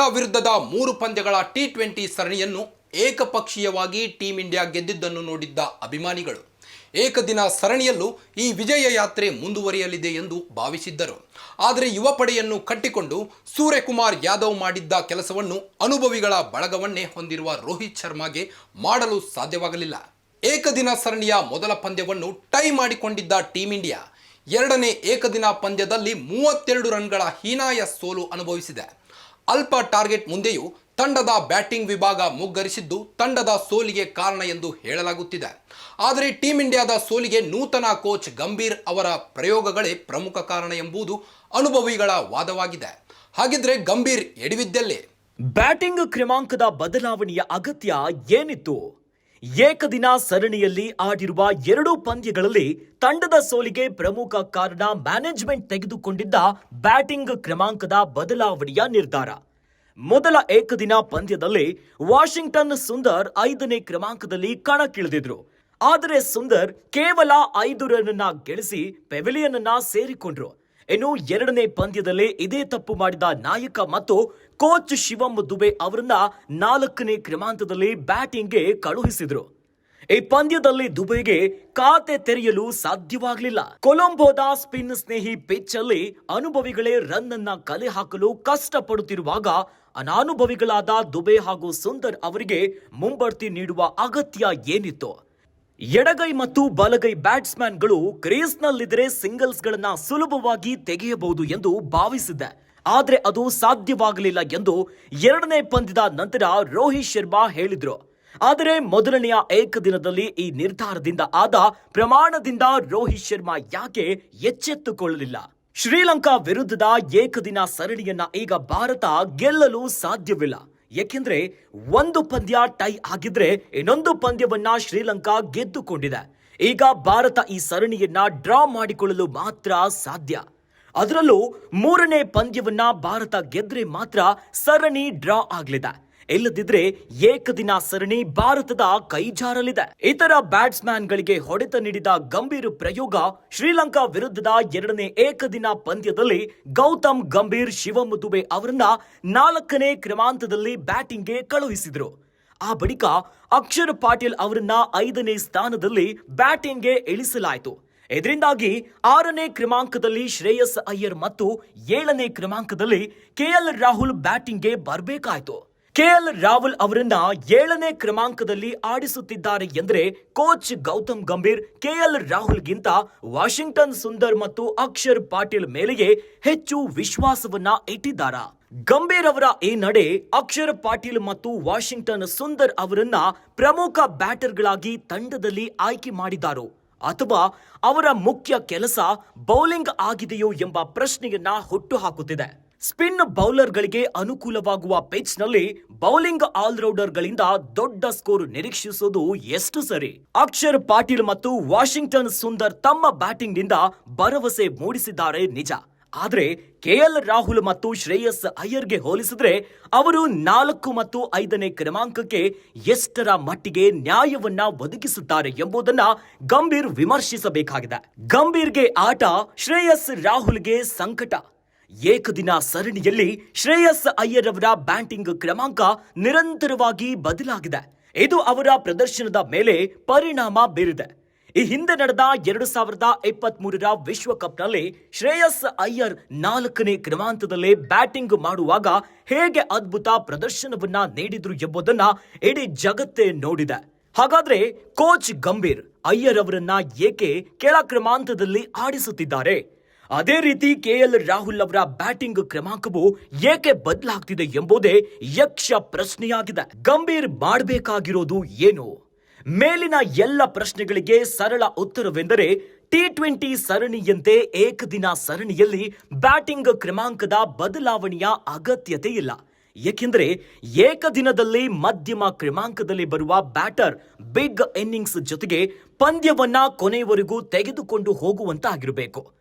ಶ್ರೀಲಂಕಾ ವಿರುದ್ಧದ ಮೂರು ಪಂದ್ಯಗಳ ಟಿ ಟ್ವೆಂಟಿ ಸರಣಿಯನ್ನು ಏಕಪಕ್ಷೀಯವಾಗಿ ಟೀಂ ಇಂಡಿಯಾ ಗೆದ್ದಿದ್ದನ್ನು ನೋಡಿದ್ದ ಅಭಿಮಾನಿಗಳು. ಏಕದಿನ ಸರಣಿಯಲ್ಲೂ ಈ ವಿಜಯ ಯಾತ್ರೆ ಮುಂದುವರಿಯಲಿದೆ ಎಂದು ಭಾವಿಸಿದ್ದರು. ಆದರೆ ಯುವ ಪಡೆಯನ್ನು ಕಟ್ಟಿಕೊಂಡು ಸೂರ್ಯಕುಮಾರ್ ಯಾದವ್ ಮಾಡಿದ್ದ ಕೆಲಸವನ್ನು ಅನುಭವಿಗಳ ಬಳಗವನ್ನೇ ಹೊಂದಿರುವ ರೋಹಿತ್ ಶರ್ಮಾಗೆ ಮಾಡಲು ಸಾಧ್ಯವಾಗಲಿಲ್ಲ. ಏಕದಿನ ಸರಣಿಯ ಮೊದಲ ಪಂದ್ಯವನ್ನು ಟೈ ಮಾಡಿಕೊಂಡಿದ್ದ ಟೀಂ ಇಂಡಿಯಾ ಎರಡನೇ ಏಕದಿನ ಪಂದ್ಯದಲ್ಲಿ ಮೂವತ್ತೆರಡು ರನ್ಗಳ ಹೀನಾಯ ಸೋಲು ಅನುಭವಿಸಿದೆ. ಅಲ್ಪ ಟಾರ್ಗೆಟ್ ಮುಂದೆಯೂ ತಂಡದ ಬ್ಯಾಟಿಂಗ್ ವಿಭಾಗ ಮುಗ್ಗರಿಸಿದ್ದು ತಂಡದ ಸೋಲಿಗೆ ಕಾರಣ ಎಂದು ಹೇಳಲಾಗುತ್ತಿದೆ. ಆದರೆ ಟೀಂ ಇಂಡಿಯಾದ ಸೋಲಿಗೆ ನೂತನ ಕೋಚ್ ಗಂಭೀರ್ ಅವರ ಪ್ರಯೋಗಗಳೇ ಪ್ರಮುಖ ಕಾರಣ ಎಂಬುದು ಅನುಭವಿಗಳ ವಾದವಾಗಿದೆ. ಹಾಗಿದ್ರೆ ಗಂಭೀರ್ ಎಡವಿದ್ದಲ್ಲೇ? ಬ್ಯಾಟಿಂಗ್ ಕ್ರಮಾಂಕದ ಬದಲಾವಣೆಯ ಅಗತ್ಯ ಏನಿತ್ತು? ಏಕದಿನ ಸರಣಿಯಲ್ಲಿ ಆಡಿರುವ ಎರಡೂ ಪಂದ್ಯಗಳಲ್ಲಿ ತಂಡದ ಸೋಲಿಗೆ ಪ್ರಮುಖ ಕಾರಣ ಮ್ಯಾನೇಜ್ಮೆಂಟ್ ತೆಗೆದುಕೊಂಡಿದ್ದ ಬ್ಯಾಟಿಂಗ್ ಕ್ರಮಾಂಕದ ಬದಲಾವಣೆಯ ನಿರ್ಧಾರ. ಮೊದಲ ಏಕದಿನ ಪಂದ್ಯದಲ್ಲಿ ವಾಷಿಂಗ್ಟನ್ ಸುಂದರ್ ಐದನೇ ಕ್ರಮಾಂಕದಲ್ಲಿ ಕಣಕ್ಕಿಳಿದಿದ್ರು. ಆದರೆ ಸುಂದರ್ ಕೇವಲ ಐದು ರನ್ ಗಳಿಸಿ ಪೆವಿಲಿಯನ್ ಅನ್ನ ಸೇರಿಕೊಂಡ್ರು. ಇನ್ನು ಎರಡನೇ ಪಂದ್ಯದಲ್ಲಿ ಇದೇ ತಪ್ಪು ಮಾಡಿದ ನಾಯಕ ಮತ್ತು ಕೋಚ್ ಶಿವಂ ದುಬೆ ಅವರನ್ನ ನಾಲ್ಕನೇ ಕ್ರಮಾಂಕದಲ್ಲಿ ಬ್ಯಾಟಿಂಗ್ಗೆ ಕಳುಹಿಸಿದ್ರು. ಈ ಪಂದ್ಯದಲ್ಲಿ ದುಬೈಗೆ ಖಾತೆ ತೆರೆಯಲು ಸಾಧ್ಯವಾಗಲಿಲ್ಲ. ಕೊಲಂಬೋದ ಸ್ಪಿನ್ ಸ್ನೇಹಿ ಪಿಚ್ ಅಲ್ಲಿ ಅನುಭವಿಗಳೇ ರನ್ ಅನ್ನ ಕಲೆ ಹಾಕಲು ಕಷ್ಟಪಡುತ್ತಿರುವಾಗ ಅನಾನುಭವಿಗಳಾದ ದುಬೆ ಹಾಗೂ ಸುಂದರ್ ಅವರಿಗೆ ಮುಂಬಡ್ತಿ ನೀಡುವ ಅಗತ್ಯ ಏನಿತ್ತು? ಎಡಗೈ ಮತ್ತು ಬಲಗೈ ಬ್ಯಾಟ್ಸ್ಮನ್ಗಳು ಸಿಂಗಲ್ಸ್ ಸಿಂಗಲ್ಸ್ಗಳನ್ನ ಸುಲಭವಾಗಿ ತೆಗೆಯಬಹುದು ಎಂದು ಭಾವಿಸಿದ್ದೆ. ಆದ್ರೆ ಅದು ಸಾಧ್ಯವಾಗಲಿಲ್ಲ ಎಂದು ಎರಡನೇ ಪಂದ್ಯದ ನಂತರ ರೋಹಿತ್ ಶರ್ಮಾ ಹೇಳಿದ್ರು. ಆದರೆ ಮೊದಲನೆಯ ಏಕದಿನದಲ್ಲಿ ಈ ನಿರ್ಧಾರದಿಂದ ಆದ ಪ್ರಮಾಣದಿಂದ ರೋಹಿತ್ ಶರ್ಮಾ ಯಾಕೆ ಎಚ್ಚೆತ್ತುಕೊಳ್ಳಲಿಲ್ಲ? ಶ್ರೀಲಂಕಾ ವಿರುದ್ಧದ ಏಕದಿನ ಸರಣಿಯನ್ನ ಈಗ ಭಾರತ ಗೆಲ್ಲಲು ಸಾಧ್ಯವಿಲ್ಲ. ಏಕೆಂದ್ರೆ ಒಂದು ಪಂದ್ಯ ಟೈ ಆಗಿದ್ರೆ ಇನ್ನೊಂದು ಪಂದ್ಯವನ್ನ ಶ್ರೀಲಂಕಾ ಗೆದ್ದುಕೊಂಡಿದೆ. ಈಗ ಭಾರತ ಈ ಸರಣಿಯನ್ನ ಡ್ರಾ ಮಾಡಿಕೊಳ್ಳಲು ಮಾತ್ರ ಸಾಧ್ಯ. ಅದರಲ್ಲೂ ಮೂರನೇ ಪಂದ್ಯವನ್ನ ಭಾರತ ಗೆದ್ರೆ ಮಾತ್ರ ಸರಣಿ ಡ್ರಾ ಆಗ್ಲಿದೆ. ಇಲ್ಲದಿದ್ರೆ ಏಕದಿನ ಸರಣಿ ಭಾರತದ ಕೈಜಾರಲಿದೆ ಇತರ ಬ್ಯಾಟ್ಸ್ಮನ್ ಗಳಿಗೆ ಹೊಡೆತ ನೀಡಿದ ಗಂಭೀರ್ ಪ್ರಯೋಗ ಶ್ರೀಲಂಕಾ ವಿರುದ್ಧದ ಎರಡನೇ ಏಕದಿನ ಪಂದ್ಯದಲ್ಲಿ ಗೌತಮ್ ಗಂಭೀರ್ ಶಿವಮ್ ದುಬೆ ಅವರನ್ನ ನಾಲ್ಕನೇ ಕ್ರಮಾಂಕದಲ್ಲಿ ಬ್ಯಾಟಿಂಗ್ಗೆ ಕಳುಹಿಸಿದ್ರು. ಆ ಬಳಿಕ ಅಕ್ಷರ್ ಪಾಟೀಲ್ ಅವರನ್ನ ಐದನೇ ಸ್ಥಾನದಲ್ಲಿ ಬ್ಯಾಟಿಂಗ್ಗೆ ಇಳಿಸಲಾಯಿತು. ಇದರಿಂದಾಗಿ ಆರನೇ ಕ್ರಮಾಂಕದಲ್ಲಿ ಶ್ರೇಯಸ್ ಅಯ್ಯರ್ ಮತ್ತು ಏಳನೇ ಕ್ರಮಾಂಕದಲ್ಲಿ ಕೆಎಲ್ ರಾಹುಲ್ ಬ್ಯಾಟಿಂಗ್ಗೆ ಬರಬೇಕಾಯಿತು. ಕೆಎಲ್ ರಾಹುಲ್ ಅವರನ್ನ ಏಳನೇ ಕ್ರಮಾಂಕದಲ್ಲಿ ಆಡಿಸುತ್ತಿದ್ದಾರೆ ಎಂದರೆ ಕೋಚ್ ಗೌತಮ್ ಗಂಭೀರ್ ಕೆಎಲ್ ರಾಹುಲ್ಗಿಂತ ವಾಷಿಂಗ್ಟನ್ ಸುಂದರ್ ಮತ್ತು ಅಕ್ಷರ್ ಪಾಟೀಲ್ ಮೇಲೆಯೇ ಹೆಚ್ಚು ವಿಶ್ವಾಸವನ್ನ ಇಟ್ಟಿದ್ದಾರಾ. ಗಂಭೀರ್ ಅವರ ಈ ನಡೆ ಅಕ್ಷರ್ ಪಾಟೀಲ್ ಮತ್ತು ವಾಷಿಂಗ್ಟನ್ ಸುಂದರ್ ಅವರನ್ನ ಪ್ರಮುಖ ಬ್ಯಾಟರ್ಗಳಾಗಿ ತಂಡದಲ್ಲಿ ಆಯ್ಕೆ ಮಾಡಿದ್ದಾರೆ ಅಥವಾ ಅವರ ಮುಖ್ಯ ಕೆಲಸ ಬೌಲಿಂಗ್ ಆಗಿದೆಯೋ ಎಂಬ ಪ್ರಶ್ನೆಯನ್ನ ಹುಟ್ಟುಹಾಕುತ್ತಿದೆ ಸ್ಪಿನ್ ಬೌಲರ್ಗಳಿಗೆ ಅನುಕೂಲವಾಗುವ ಪಿಚ್ನಲ್ಲಿ ಬೌಲಿಂಗ್ ಆಲ್ರೌಂಡರ್ಗಳಿಂದ ದೊಡ್ಡ ಸ್ಕೋರ್ ನಿರೀಕ್ಷಿಸುವುದು ಎಷ್ಟು ಸರಿ? ಅಕ್ಷರ್ ಪಾಟೀಲ್ ಮತ್ತು ವಾಷಿಂಗ್ಟನ್ ಸುಂದರ್ ತಮ್ಮ ಬ್ಯಾಟಿಂಗ್ನಿಂದ ಭರವಸೆ ಮೂಡಿಸಿದ್ದಾರೆ ನಿಜ. ಆದರೆ ಕೆಎಲ್ ರಾಹುಲ್ ಮತ್ತು ಶ್ರೇಯಸ್ ಅಯ್ಯರ್ಗೆ ಹೋಲಿಸಿದ್ರೆ ಅವರು ನಾಲ್ಕು ಮತ್ತು ಐದನೇ ಕ್ರಮಾಂಕಕ್ಕೆ ಎಷ್ಟರ ಮಟ್ಟಿಗೆ ನ್ಯಾಯವನ್ನ ಒದಗಿಸುತ್ತಾರೆ ಎಂಬುದನ್ನ ಗಂಭೀರ್ ವಿಮರ್ಶಿಸಬೇಕಾಗಿದೆ. ಗಂಭೀರ್ಗೆ ಆಟ ಶ್ರೇಯಸ್ ರಾಹುಲ್ಗೆ ಸಂಕಟ. ಏಕದಿನ ಸರಣಿಯಲ್ಲಿ ಶ್ರೇಯಸ್ ಅಯ್ಯರ್ ಅವರ ಬ್ಯಾಟಿಂಗ್ ಕ್ರಮಾಂಕ ನಿರಂತರವಾಗಿ ಬದಲಾಗಿದೆ. ಇದು ಅವರ ಪ್ರದರ್ಶನದ ಮೇಲೆ ಪರಿಣಾಮ ಬೀರಿದೆ. ಈ ಹಿಂದೆ ನಡೆದ ಎರಡು ಸಾವಿರದ ಇಪ್ಪತ್ತ್ ಮೂರರ ವಿಶ್ವಕಪ್ನಲ್ಲಿ ಶ್ರೇಯಸ್ ಅಯ್ಯರ್ ನಾಲ್ಕನೇ ಕ್ರಮಾಂಕದಲ್ಲಿ ಬ್ಯಾಟಿಂಗ್ ಮಾಡುವಾಗ ಹೇಗೆ ಅದ್ಭುತ ಪ್ರದರ್ಶನವನ್ನ ನೀಡಿದ್ರು ಎಂಬುದನ್ನ ಇಡೀ ಜಗತ್ತೇ ನೋಡಿದೆ. ಹಾಗಾದ್ರೆ ಕೋಚ್ ಗಂಭೀರ್ ಅಯ್ಯರ್ ಅವರನ್ನ ಏಕೆ ಕೆಳ ಕ್ರಮಾಂಕದಲ್ಲಿ ಆಡಿಸುತ್ತಿದ್ದಾರೆ? ಅದೇ ರೀತಿ ಕೆ ಎಲ್ ರಾಹುಲ್ ಅವರ ಬ್ಯಾಟಿಂಗ್ ಕ್ರಮಾಂಕವು ಏಕೆ ಬದಲಾಗ್ತಿದೆ ಎಂಬುದೇ ಯಕ್ಷ ಪ್ರಶ್ನೆಯಾಗಿದೆ. ಗಂಭೀರ್ ಮಾಡಬೇಕಾಗಿರೋದು ಏನು? ಮೇಲಿನ ಎಲ್ಲ ಪ್ರಶ್ನೆಗಳಿಗೆ ಸರಳ ಉತ್ತರವೆಂದರೆ ಟಿ ಟ್ವೆಂಟಿ ಸರಣಿಯಂತೆ ಏಕದಿನ ಸರಣಿಯಲ್ಲಿ ಬ್ಯಾಟಿಂಗ್ ಕ್ರಮಾಂಕದ ಬದಲಾವಣೆಯ ಅಗತ್ಯತೆ ಇಲ್ಲ. ಏಕೆಂದರೆ ಏಕದಿನದಲ್ಲಿ ಮಧ್ಯಮ ಕ್ರಮಾಂಕದಲ್ಲಿ ಬರುವ ಬ್ಯಾಟರ್ ಬಿಗ್ ಇನ್ನಿಂಗ್ಸ್ ಜೊತೆಗೆ ಪಂದ್ಯವನ್ನ ಕೊನೆಯವರೆಗೂ ತೆಗೆದುಕೊಂಡು ಹೋಗುವಂತಾಗಿರಬೇಕು.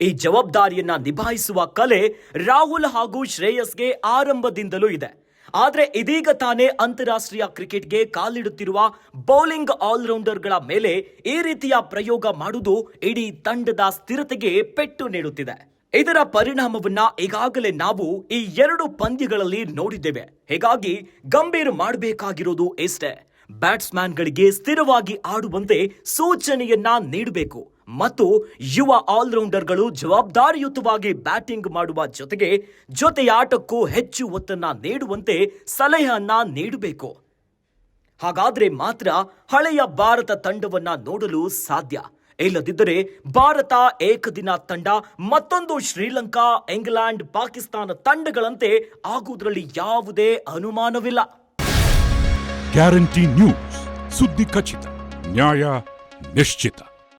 ಈ ಜವಾಬ್ದಾರಿಯನ್ನ ನಿಭಾಯಿಸುವ ಕಲೆ ರಾಹುಲ್ ಹಾಗೂ ಶ್ರೇಯಸ್ಗೆ ಆರಂಭದಿಂದಲೂ ಇದೆ. ಆದರೆ ಇದೀಗ ತಾನೇ ಅಂತಾರಾಷ್ಟ್ರೀಯ ಕ್ರಿಕೆಟ್ಗೆ ಕಾಲಿಡುತ್ತಿರುವ ಬೌಲಿಂಗ್ ಆಲ್ರೌಂಡರ್ಗಳ ಮೇಲೆ ಈ ರೀತಿಯ ಪ್ರಯೋಗ ಮಾಡುವುದು ಇಡೀ ತಂಡದ ಸ್ಥಿರತೆಗೆ ಪೆಟ್ಟು ನೀಡುತ್ತಿದೆ. ಇದರ ಪರಿಣಾಮವನ್ನ ಈಗಾಗಲೇ ನಾವು ಈ ಎರಡು ಪಂದ್ಯಗಳಲ್ಲಿ ನೋಡಿದ್ದೇವೆ. ಹೀಗಾಗಿ ಗಂಭೀರ್ ಮಾಡಬೇಕಾಗಿರೋದು ಇಷ್ಟೇ. ಬ್ಯಾಟ್ಸ್ಮನ್ಗಳಿಗೆ ಸ್ಥಿರವಾಗಿ ಆಡುವಂತೆ ಸೂಚನೆಯನ್ನ ನೀಡಬೇಕು. ಮತ್ತು ಯುವ ಆಲ್ರೌಂಡರ್ಗಳು ಜವಾಬ್ದಾರಿಯುತವಾಗಿ ಬ್ಯಾಟಿಂಗ್ ಮಾಡುವ ಜೊತೆಗೆ ಜೊತೆಯಾಟಕ್ಕೂ ಹೆಚ್ಚು ಒತ್ತನ್ನ ನೀಡುವಂತೆ ಸಲಹೆಯನ್ನ ನೀಡಬೇಕು. ಹಾಗಾದ್ರೆ ಮಾತ್ರ ಹಳೆಯ ಭಾರತ ತಂಡವನ್ನ ನೋಡಲು ಸಾಧ್ಯ. ಇಲ್ಲದಿದ್ದರೆ ಭಾರತ ಏಕದಿನ ತಂಡ, ಮತ್ತೊಂದು ಶ್ರೀಲಂಕಾ, ಇಂಗ್ಲೆಂಡ್, ಪಾಕಿಸ್ತಾನ ತಂಡಗಳಂತೆ ಆಗುವುದರಲ್ಲಿ ಯಾವುದೇ ಅನುಮಾನವಿಲ್ಲ. Guarantee news. ಸುದ್ದಿ ಖಚಿತ, ನ್ಯಾಯ ನಿಶ್ಚಿತ.